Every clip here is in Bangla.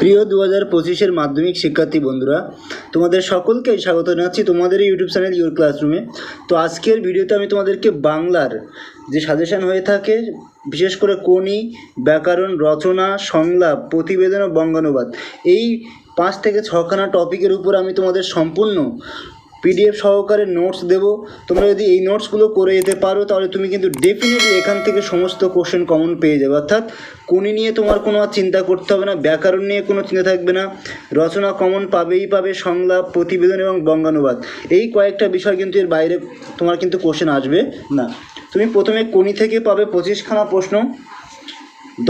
প্রিয় দু হাজার পঁচিশের মাধ্যমিক শিক্ষার্থী বন্ধুরা, তোমাদের সকলকে স্বাগত জানাচ্ছি তোমাদের ইউটিউব চ্যানেল ইউর ক্লাসরুমে। তো আজকের ভিডিওতে আমি তোমাদেরকে বাংলার যে সাজেশান হয়ে থাকে, বিশেষ করে কোনি ব্যাকরণ, রচনা, সংলাপ, প্রতিবেদন ও বঙ্গানুবাদ, এই পাঁচ থেকে ছখানা টপিকের উপর আমি তোমাদের সম্পূর্ণ পিডিএফ সহকারে নোটস দেবো। তোমরা যদি এই নোটসগুলো করে যেতে পারো, তাহলে তুমি কিন্তু ডেফিনেটলি এখান থেকে সমস্ত কোশ্চেন কমন পেয়ে যাবে। অর্থাৎ কোনি নিয়ে তোমার কোনো আর চিন্তা করতে হবে না, ব্যাকরণ নিয়ে কোনো চিন্তা থাকবে না। রচনা কমন পাবেই পাবে সংলাপ, প্রতিবেদন এবং বঙ্গানুবাদ। এই কয়েকটা বিষয় কিন্তু এর বাইরে তোমার কিন্তু কোশ্চেন আসবে না। তুমি প্রথমে কোনি থেকে পাবে পঁচিশখানা প্রশ্ন।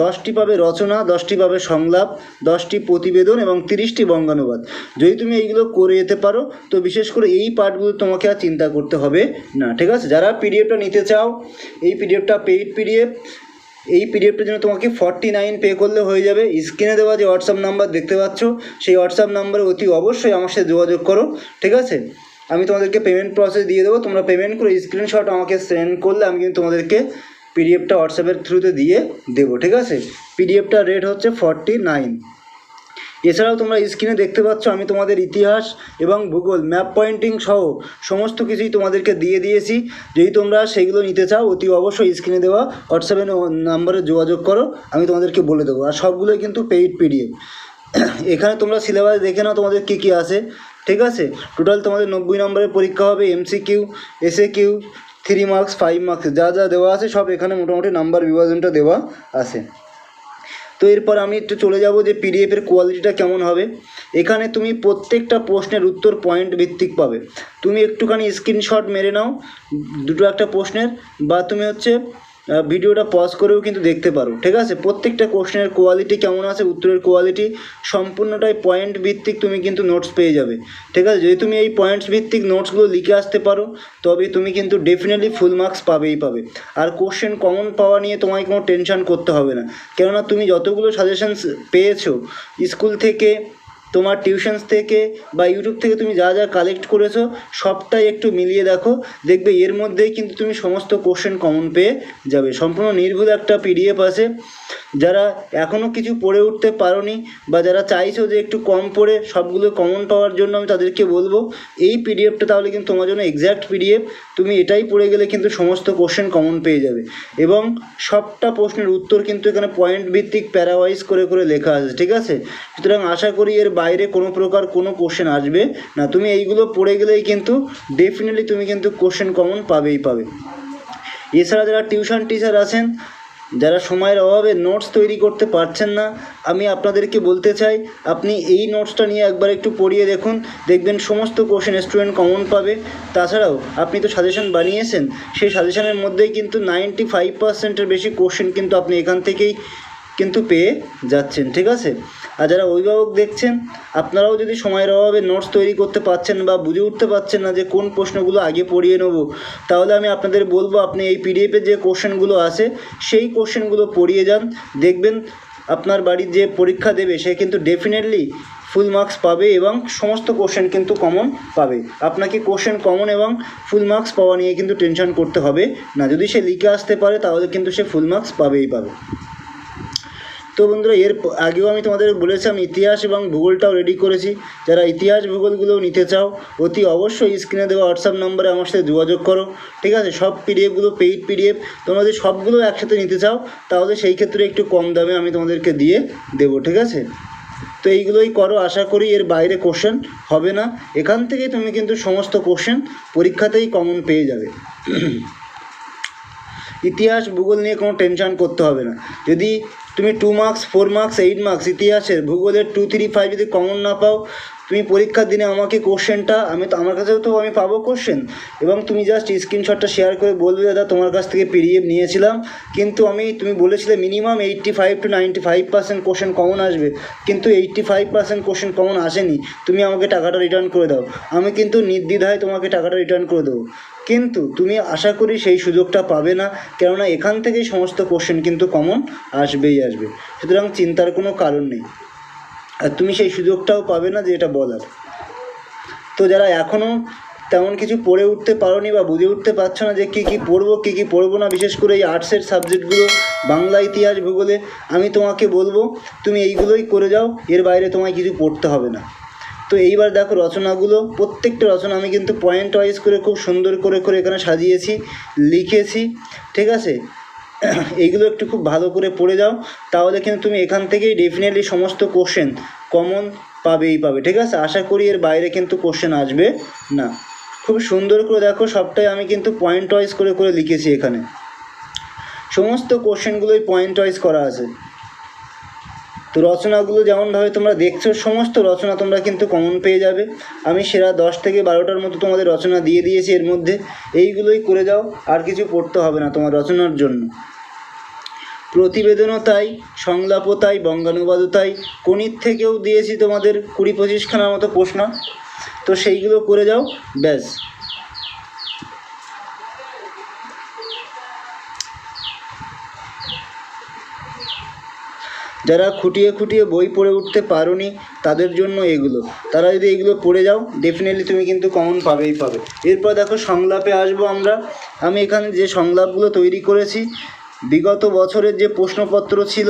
দশটি পাবে রচনা, দশটি পাবে সংলাপ, দশটি প্রতিবেদন এবং তিরিশটি বঙ্গানুবাদ। যদি তুমি এইগুলো করে যেতে পারো, তো বিশেষ করে এই পার্টগুলো তোমাকে আর চিন্তা করতে হবে না, ঠিক আছে? যারা পিডিএফটা নিতে চাও, এই পিডিএফটা পেইড পিডিএফ এই পিডিএফটার জন্য তোমাকে ফর্টি নাইন পে করলে হয়ে যাবে। স্ক্রিনে দেওয়া যে হোয়াটসঅ্যাপ নাম্বার দেখতে পাচ্ছ, সেই হোয়াটসঅ্যাপ নাম্বারে অতি অবশ্যই আমার সাথে যোগাযোগ করো, ঠিক আছে? আমি তোমাদেরকে পেমেন্ট প্রসেস দিয়ে দেবো। তোমরা পেমেন্ট করে স্ক্রিনশট আমাকে সেন্ড করলে আমি কিন্তু তোমাদেরকে পিডিএফটা হোয়াটসঅ্যাপের থ্রুতে দিয়ে দেবো, ঠিক আছে? পিডিএফটার রেট হচ্ছে ফর্টি নাইন এছাড়াও তোমরা স্ক্রিনে দেখতে পাচ্ছ আমি তোমাদের ইতিহাস এবং ভূগোল ম্যাপ পয়েন্টিং সহ সমস্ত কিছুই তোমাদেরকে দিয়ে দিয়েছি। যদি তোমরা সেগুলো নিতে চাও, অতি অবশ্যই স্ক্রিনে দেওয়া হোয়াটসঅ্যাপে নাম্বারে যোগাযোগ করো, আমি তোমাদেরকে বলে দেবো। আর সবগুলোই কিন্তু পেইড পিডিএফ এখানে তোমরা সিলেবাস দেখে নাও তোমাদের কী কী আছে, ঠিক আছে? টোটাল তোমাদের নব্বই নম্বরের পরীক্ষা হবে MCQ SAQ three marks five marks যা যা দেওয়া আছে সব এখানে মোটামুটি নাম্বার বিভাজনটা দেওয়া আছে। তো এরপর আমি একটু চলে যাব যে পিডিএফের কোয়ালিটিটা কেমন হবে। এখানে তুমি প্রত্যেকটা প্রশ্নের উত্তর পয়েন্ট ভিত্তিক পাবে। তুমি একটুখানি স্ক্রিনশট মেরে নাও, দুটো একটা প্রশ্নের, বা তুমি হচ্ছে ভিডিওটা পজ করেও কিন্তু দেখতে পারো, ঠিক আছে? প্রত্যেকটা কোশ্চেনের কোয়ালিটি কেমন আছে, উত্তরের কোয়ালিটি সম্পূর্ণটাই পয়েন্ট ভিত্তিক তুমি কিন্তু নোটস পেয়ে যাবে, ঠিক আছে? যদি তুমি এই পয়েন্টস ভিত্তিক নোটসগুলো লিখে আসতে পারো তবে তুমি কিন্তু ডেফিনেটলি ফুল মার্কস পাবেই পাবে। আর কোশ্চেন কমন পাওয়া নিয়ে তোমায় কোনো টেনশন করতে হবে না। কেননা তুমি যতগুলো সাজেশনস পেয়েছ স্কুল থেকে তোমার টিউশনস থেকে বা ইউটিউব থেকে তুমি যা যা কালেক্ট করেছ, সবটাই একটু মিলিয়ে দেখো। দেখবে এর মধ্যেই কিন্তু তুমি সমস্ত কোশ্চেন কমন পেয়ে যাবে। সম্পূর্ণ নির্ভুল একটা পিডিএফ আছে। যারা এখনও কিছু পড়ে উঠতে পারোনি বা যারা চাইছো যে একটু কম পড়ে সবগুলো কমন পাওয়ার জন্য আমি তাদেরকে বলব, এই পিডিএফটা তাহলে কিন্তু তোমার জন্য এক্স্যাক্ট পিডিএফ তুমি এটাই পড়ে গেলে কিন্তু সমস্ত কোশ্চেন কমন পেয়ে যাবে। এবং সবটা প্রশ্নের উত্তর কিন্তু এখানে পয়েন্ট ভিত্তিক প্যারাওয়াইজ করে করে লেখা আছে, ঠিক আছে? সুতরাং আশা করি এর বাইরে কোনো প্রকার কোনো কোশ্চেন আসবে না। তুমি এইগুলো পড়ে গেলেই কিন্তু ডেফিনেটলি তুমি কিন্তু কোশ্চেন কমন পাবেই পাবে। এছাড়া যারা টিউশন টিচার আছেন, যারা সময়ের অভাবে নোটস তৈরি করতে পারছেন না, আমি আপনাদেরকে বলতে চাই, আপনি এই নোটসটা নিয়ে একবার একটু পড়িয়ে দেখুন। দেখবেন সমস্ত কোশ্চেন স্টুডেন্ট কমন পাবে। তাছাড়াও আপনি তো সাজেশন বানিয়েছেন, সেই সাজেশনের মধ্যেই কিন্তু নাইনটি ফাইভ পার্সেন্টের বেশি কোশ্চেন কিন্তু আপনি এখান থেকেই কিন্তু পেয়ে যাচ্ছেন, ঠিক আছে? আর যারা অভিভাবক দেখছেন, আপনারাও যদি সময়ের অভাবে নোটস তৈরি করতে পারছেন বা বুঝে উঠতে পারছেন না যে কোন প্রশ্নগুলো আগে পড়িয়ে নেব, তাহলে আমি আপনাদের বলব, আপনি এই পিডিএফে যে কোশ্চেনগুলো আছে, সেই কোশ্চেনগুলো পড়িয়ে যান। দেখবেন আপনার বাড়ির যে পরীক্ষা দেবে, সে কিন্তু ডেফিনেটলি ফুল মার্কস পাবে এবং সমস্ত কোশ্চেন কিন্তু কমন পাবে। আপনাকে কোশ্চেন কমন এবং ফুল মার্কস পাওয়া নিয়ে কিন্তু টেনশন করতে হবে না। যদি সে লিখে আসতে পারে, তাহলে কিন্তু সে ফুল মার্কস পাবেই পাবে। তো বন্ধুরা, এর আগেও আমি তোমাদের বলেছি আমি ইতিহাস এবং ভূগোলটাও রেডি করেছি। যারা ইতিহাস, ভূগোলগুলোও নিতে চাও, অতি অবশ্যই স্ক্রিনে দেওয়া হোয়াটসঅ্যাপ নম্বরে আমার সাথে যোগাযোগ করো, ঠিক আছে? সব পিডিএফগুলো পেইড পিডিএফ যদি সবগুলো একসাথে নিতে চাও, তাহলে সেই ক্ষেত্রে একটু কম দামে আমি তোমাদেরকে দিয়ে দেবো, ঠিক আছে? তো এইগুলোই করো, আশা করি এর বাইরে কোশ্চেন হবে না। এখান থেকেই তুমি কিন্তু সমস্ত কোশ্চেন পরীক্ষাতেই কমন পেয়ে যাবে। ইতিহাস, ভূগোল নিয়ে কোনো টেনশন করতে হবে না। যদি তুমি two marks four marks eight marks ইতিহাসের ভূগোলের টু থ্রি ফাইভ যদি কমন না পাও, তুমি পরীক্ষার দিনে আমাকে কোশ্চেনটা আমি তো, আমার কাছেও তো আমি পাবো কোশ্চেন এবং তুমি জাস্ট স্ক্রিনশটটা শেয়ার করে বলবে, দাদা, তোমার কাছ থেকে পিডিএফ নিয়েছিলাম। কিন্তু আমি, তুমি বলেছিলে minimum eighty five to ninety five percent question common আসবে, কিন্তু eighty five percent question common আসেনি। তুমি আমাকে টাকাটা রিটার্ন করে দাও। আমি কিন্তু নির্দ্বিধায় তোমাকে টাকাটা রিটার্ন করে দেবো। কিন্তু তুমি আশা করি সেই সুযোগটা পাবে না, কেননা এখান থেকেই সমস্ত কোশ্চেন কিন্তু কমন আসবেই আসবে। সুতরাং চিন্তার কোনো কারণ নেই। আর তুমি সেই সুযোগটাও পাবে না যে এটা বলার। তো যারা এখনও তেমন কিছু পড়ে উঠতে পারোনি বা বুঝে উঠতে পারছ না যে কী কী পড়ব, কী কী পড়ব না, বিশেষ করে এই আর্টসের সাবজেক্টগুলো বাংলা ইতিহাস ভূগোলে, আমি তোমাকে বলব, তুমি এইগুলোই করে যাও, এর বাইরে তোমায় কিছু পড়তে হবে না। তো এইবার দেখো রচনাগুলো, প্রত্যেকটা রচনা আমি কিন্তু পয়েন্ট ওয়াইজ করে খুব সুন্দর করে করে এখানে সাজিয়েছি, লিখেছি, ঠিক আছে? এইগুলো একটু খুব ভালো করে পড়ে যাও, তাহলে কিন্তু তুমি এখান থেকেই ডেফিনেটলি সমস্ত কোশ্চেন কমন পাবেই পাবে, ঠিক আছে? আশা করি এর বাইরে কিন্তু কোশ্চেন আসবে না। খুব সুন্দর করে দেখো, সবটাই আমি কিন্তু পয়েন্ট ওয়াইজ করে করে লিখেছি এখানে। সমস্ত কোশ্চেনগুলোই পয়েন্ট ওয়াইজ করা আছে। তো রচনাগুলো যেমনভাবে তোমরা দেখছ, সমস্ত রচনা তোমরা কিন্তু কমন পেয়ে যাবে। আমি সেরা দশ থেকে বারোটার মতো তোমাদের রচনা দিয়ে দিয়েছি এর মধ্যে। এইগুলোই করে যাও, আর কিছু পড়তে হবে না তোমার রচনার জন্য। প্রতিবেদনও তাই সংলাপও তাই বঙ্গানুবাদও তাই কণিত থেকেও দিয়েছি তোমাদের কুড়ি পঁচিশখানার মতো প্রশ্ন। তো সেইগুলো করে যাও, ব্যাস। যারা খুঁটিয়ে খুঁটিয়ে বই পড়ে উঠতে পারোনি তাদের জন্য এগুলো। তারা যদি এগুলো পড়ে যাও ডেফিনেটলি তুমি কিন্তু কমন পাবেই পাবে। এরপর দেখো সংলাপে আসব আমরা। আমি এখানে যে সংলাপগুলো তৈরি করেছি, বিগত বছরের যে প্রশ্নপত্র ছিল,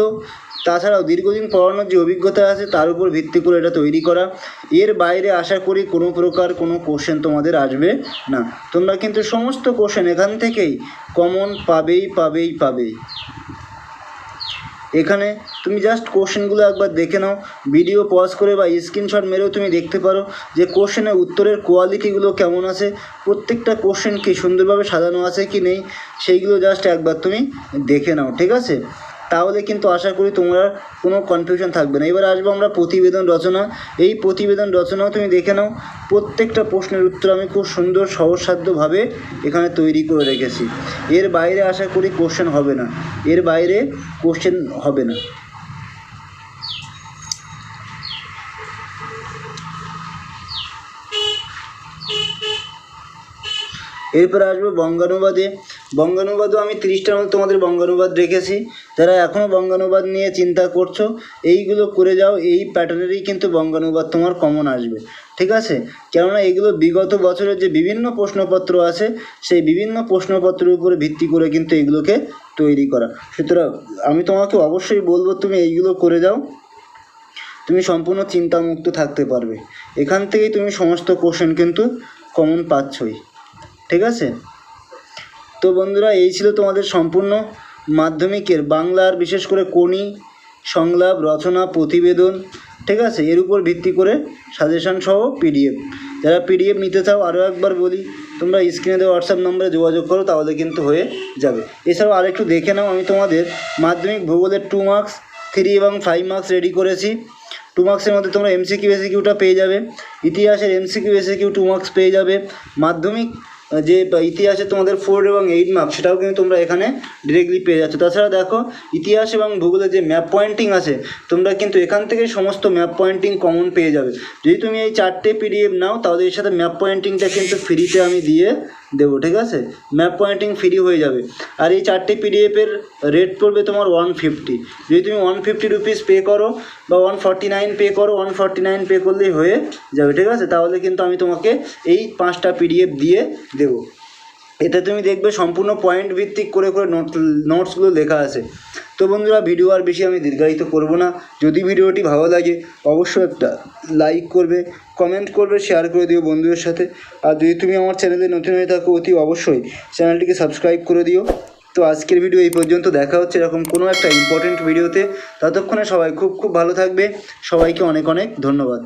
তাছাড়াও দীর্ঘদিন পড়ানোর যে অভিজ্ঞতা আছে, তার উপর ভিত্তি করে এটা তৈরি করা। এর বাইরে আশা করি কোনো প্রকার কোনো কোশ্চেন তোমাদের আসবে না। তোমরা কিন্তু সমস্ত কোশ্চেন এখান থেকেই কমন পাবেই পাবেই পাবেই। এখানে তুমি জাস্ট কোশ্চেনগুলো একবার দেখে নাও ভিডিও পজ করে বা স্ক্রিনশট মেরেও তুমি দেখতে পারো যে কোশ্চেনের উত্তরের কোয়ালিটিগুলো কেমন আছে, প্রত্যেকটা কোশ্চেন কি সুন্দরভাবে সাজানো আছে কি নেই, সেইগুলো জাস্ট একবার তুমি দেখে নাও, ঠিক আছে? তাহলে কিন্তু আশা করি তোমরা কোনো কনফিউশন থাকবে না। এবার আসব আমরা প্রতিবেদন রচনা। এই প্রতিবেদন রচনাও তুমি দেখে নাও। প্রত্যেকটা প্রশ্নের উত্তর আমি খুব সুন্দর, সহজসাধ্যভাবে এখানে তৈরি করে রেখেছি। এর বাইরে আশা করি কোশ্চেন হবে না। এর বাইরে কোশ্চেন হবে না। এরপর আসব বঙ্গানুবাদে। বঙ্গানুবাদও আমি তিরিশটার মতো তোমাদের বঙ্গানুবাদ রেখেছি। যারা এখনও বঙ্গানুবাদ নিয়ে চিন্তা করছ, এইগুলো করে যাও, এই প্যাটার্নেরই কিন্তু বঙ্গানুবাদ তোমার কমন আসবে। ঠিক আছে? কেননা এগুলো বিগত বছরের যে বিভিন্ন প্রশ্নপত্র আছে, সেই বিভিন্ন প্রশ্নপত্রের উপরে ভিত্তি করে কিন্তু এগুলোকে তৈরি করা। সুতরাং আমি তোমাকে অবশ্যই বলব, তুমি এইগুলো করে যাও। তুমি সম্পূর্ণ চিন্তামুক্ত থাকতে পারবে। এখান থেকেই তুমি সমস্ত কোশ্চেন কিন্তু কমন পাচ্ছই। ঠিক আছে? তো বন্ধুরা, এই ছিল তোমাদের সম্পূর্ণ মাধ্যমিকের বাংলার, বিশেষ করে কোনি সংলাপ, রচনা, প্রতিবেদন, ঠিক আছে? এর উপর ভিত্তি করে সাজেশন সহ পিডিএফ যারা পিডিএফ নিতে চাও আরও একবার বলি, তোমরা স্ক্রিনে দেওয়া হোয়াটসঅ্যাপ নম্বরে যোগাযোগ করো, তাহলে কিন্তু হয়ে যাবে। এছাড়াও আরেকটু দেখে নাও, আমি তোমাদের মাধ্যমিক ভূগোলের টু মার্কস থ্রি এবং ফাইভ মার্কস রেডি করেছি। টু মার্কসের মধ্যে তোমরা এমসিকিউ এসিকিউটা পেয়ে যাবে। ইতিহাসের এমসিকিউ এসিকিউ টু মার্কস পেয়ে যাবে। মাধ্যমিক যে ইতিহাসে তোমাদের ফোর এবং এইট মার্ক সেটাও কিন্তু তোমরা এখানে ডিরেক্টলি পেয়ে যাচ্ছ। তাছাড়া দেখো, ইতিহাস এবং ভূগোলের যে ম্যাপ পয়েন্টিং আছে, তোমরা কিন্তু এখান থেকে সমস্ত ম্যাপ পয়েন্টিং কমন পেয়ে যাবে। যদি তুমি এই চারটে পিডিএফ নাও, তাহলে এর সাথে ম্যাপ পয়েন্টিংটা কিন্তু ফ্রিতে আমি দিয়ে দেবো, ঠিক আছে? ম্যাপ পয়েন্টিং ফ্রি হয়ে যাবে। আর এই চারটি পিডিএফের রেট পড়বে তোমার ওয়ান ফিফটি যদি তুমি ওয়ান ফিফটি রুপিস পে করো বা ওয়ান ফর্টি নাইন পে করো ওয়ান ফর্টি নাইন পে করলেই হয়ে যাবে, ঠিক আছে? তাহলে কিন্তু আমি তোমাকে এই পাঁচটা পিডিএফ দিয়ে দেবো। এতে তুমি দেখবে সম্পূর্ণ পয়েন্ট ভিত্তিক করে করে নোট নোটসগুলো লেখা আছে। তো বন্ধুরা ভিডিও আর বেশি আমি দীর্ঘায়িত করব না। যদি ভিডিওটি ভালো লাগে, অবশ্যই একটা লাইক করবে কমেন্ট করবে শেয়ার করে দিও বন্ধুদের সাথে। আর যদি তুমি আমার চ্যানেলে নতুন হয়ে থাকো, অতি অবশ্যই চ্যানেলটিকে সাবস্ক্রাইব করে দিও। তো আজকের ভিডিও এই পর্যন্ত, দেখা হচ্ছে এরকম কোনো একটা ইম্পর্টেন্ট ভিডিওতে ততক্ষণে সবাই খুব খুব ভালো থাকবে। সবাইকে অনেক অনেক ধন্যবাদ।